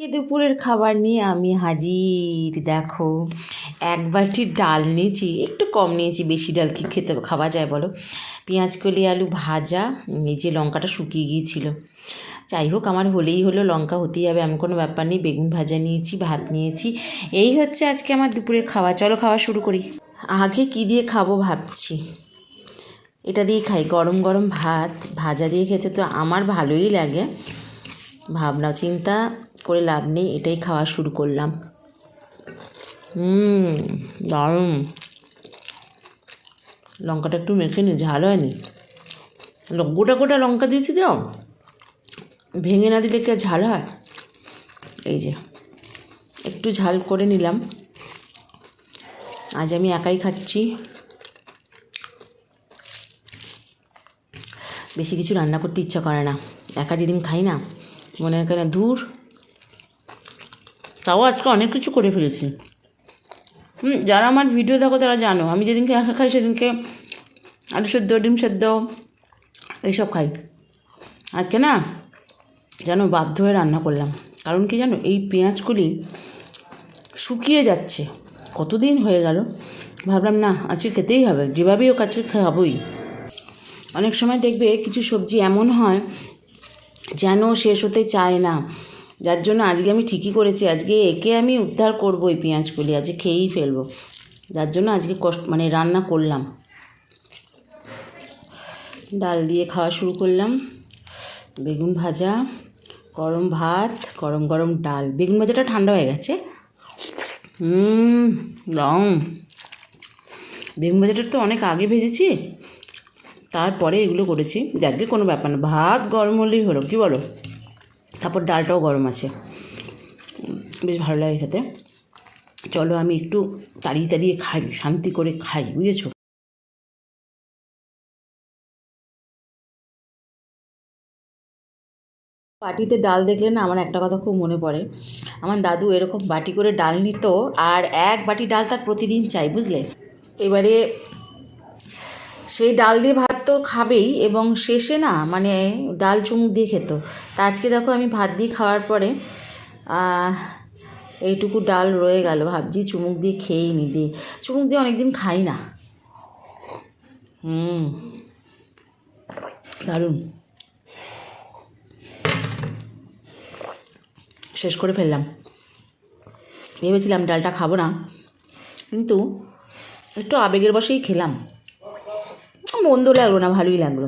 কি দুপুরের খাবার নিয়ে আমি হাজির? দেখো, এক বাটি ডাল নিয়েছি, একটু কম নিয়েছি, বেশি ডাল কি খেতে খাওয়া যায় বলো? পেঁয়াজ, কলি, আলু ভাজা এই যে লঙ্কাটা শুকিয়ে গিয়েছিল। যাই হোক, আমার হলেই হলো, লঙ্কা হতেই হবে, এমন কোনো ব্যাপার নেই, বেগুন ভাজা নিয়েছি, ভাত নিয়েছি। এই হচ্ছে আজকে আমার দুপুরের খাওয়া, চলো খাওয়া শুরু করি। আগে কি দিয়ে খাব ভাবছি। এটা দিয়ে খাই, গরম গরম ভাত, ভাজা দিয়ে খেতে তো আমার ভালোই লাগে। ভাবনা, চিন্তা করে লাভ নেই, এটাই খাওয়া শুরু করলাম। হুম, দারুণ। লঙ্কাটা একটু মেখে নি, ঝাল হয়নি। গোটা গোটা লঙ্কা দিয়েছি তো? ভেঙে না দিলে কি ঝাল হয়? এই যে, একটু ঝাল করে নিলাম। আজ আমি একাই খাচ্ছি। বেশি কিছু রান্না করতে ইচ্ছা করে না। একা যেদিন খাই না, মনে হয় কেন দূর। তাও আজকে অনেক কিছু করে ফেলেছি। হুম, যারা আমার ভিডিও দেখো তারা জানো, আমি যেদিনকে একা খাই সেদিনকে আলু সেদ্ধ, ডিম সেদ্ধ, এইসব খাই। আজকে না যেন বাধ্য হয়ে রান্না করলাম। কারণ কি জানো, এই পেঁয়াজগুলি শুকিয়ে যাচ্ছে। কতদিন হয়ে গেল? ভাবলাম না, আজকে খেতেই হবে। যেভাবেই হোক আজকে খাবোই। অনেক সময় দেখবে কিছু সবজি এমন হয় যেন শেষ হতে চায় না। যার জন্য আজকে আমি ঠিকই করেছি। আজকে একে আমি উদ্ধার করব এই পেঁয়াজগুলি। আজকে খেয়েই ফেলব। যার জন্য আজকে কষ্ট মানে রান্না করলাম। ডাল দিয়ে খাওয়া শুরু করলাম। বেগুন ভাজা, গরম ভাত, গরম গরম ডাল। বেগুন ভাজাটা ঠান্ডা হয়ে গেছে। রং। বেগুন ভাজাটা তো অনেক আগে ভেজেছি। তারপরে এগুলো করেছি। যাকে কোনো ব্যাপার না। ভাত গরম হলেই হলো। কী বলো? তারপর ডালটাও গরম আছে। বেশ ভালো লাগে খেতে। চলো আমি একটু তাড়িয়ে তাড়িয়ে খাই, শান্তি করে খাই, বুঝেছ? বাটিতে ডাল দেখলে না আমার একটা কথা খুব মনে পড়ে। আমার দাদু এরকম বাটি করে ডাল নিত আর এক বাটি ডাল তার প্রতিদিন চাই, বুঝলে? এবারে সেই ডাল দিয়ে ভাত তো খাবেই এবং শেষে না মানে ডাল চুমুক দিয়ে খেত। তা আজকে দেখো আমি ভাত দিয়ে খাওয়ার পরে এইটুকু ডাল রয়ে গেল। ভাবছি চুমুক দিয়ে খেয়েই নি। দিয়ে চুমুক দিয়ে অনেকদিন খাই না। হুম। দারুণ। শেষ করে ফেললাম। ভেবেছিলাম ডালটা খাব না। কিন্তু একটু আবেগের বসেই খেলাম। মন্দ লাগল না, ভালোই লাগল।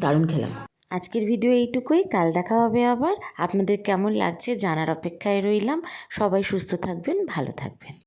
দারুণ খেলাম। আজকের ভিডিও এইটুকুই, কাল দেখা হবে আবার। আপনাদের কেমন লাগছে জানার অপেক্ষায় রইলাম। সবাই সুস্থ থাকবেন, ভালো থাকবেন।